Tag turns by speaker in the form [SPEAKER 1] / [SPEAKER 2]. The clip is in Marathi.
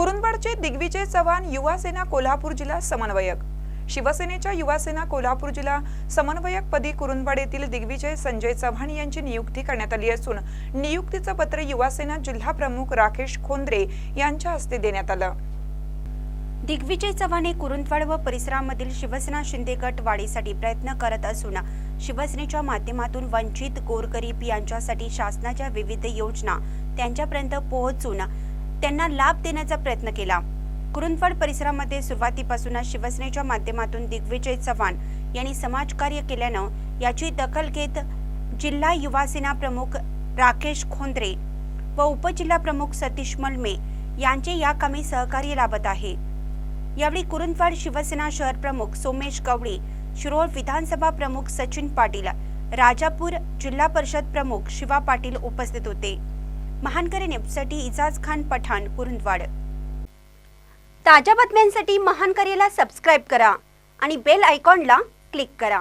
[SPEAKER 1] कुरुंदवाडचे दिग्विजय चव्हाण युवा सेना कोल्हापूर जिल्हा समन्वयक. शिवसेनेच्या युवासेना कोल्हापूर जिल्हा समन्वयक पदी कुरुंदवाड येथील दिग्विजय संजय चव्हाण यांची नियुक्ती करण्यात आली असून नियुक्तीचं पत्र युवासेना जिल्हा प्रमुख राकेश खोंद्रे यांच्या हस्ते देण्यात आलं.
[SPEAKER 2] दिग्विजय चव्हाण हे कुरुंदवाड व परिसरामधील शिवसेना शिंदे गट वाढीसाठी प्रयत्न करत असून शिवसेनेच्या माध्यमातून वंचित गोरगरीब यांच्यासाठी शासनाच्या विविध योजना त्यांच्यापर्यंत पोहोचून त्यांना लाभ देण्याचा प्रयत्न केला. कुरुंदवाड परिसरामध्ये सुरुवातीपासूनच शिवसेनेच्या माध्यमातून दिग्विजय चव्हाण यांनी समाजकार्य केल्यानं याची दखल घेत जिल्हा युवा सेना प्रमुख राकेश खोंद्रे व उपजिल्हा प्रमुख सतीश मलमे यांचे या कामी सहकार्य लाभत आहे. यावेळी कुरुंदवाड शिवसेना शहर प्रमुख सोमेश गवळी शिरोळ विधानसभा प्रमुख सचिन पाटील राजापूर जिल्हा परिषद प्रमुख शिवा पाटील उपस्थित होते. महानकरी न्यूजसाठी इजाज खान पठाण कुरुंदवाड ताज्या बातम्यांसाठी महानकरीला सबस्क्राईब करा आणि बेल आयकॉनला क्लिक करा.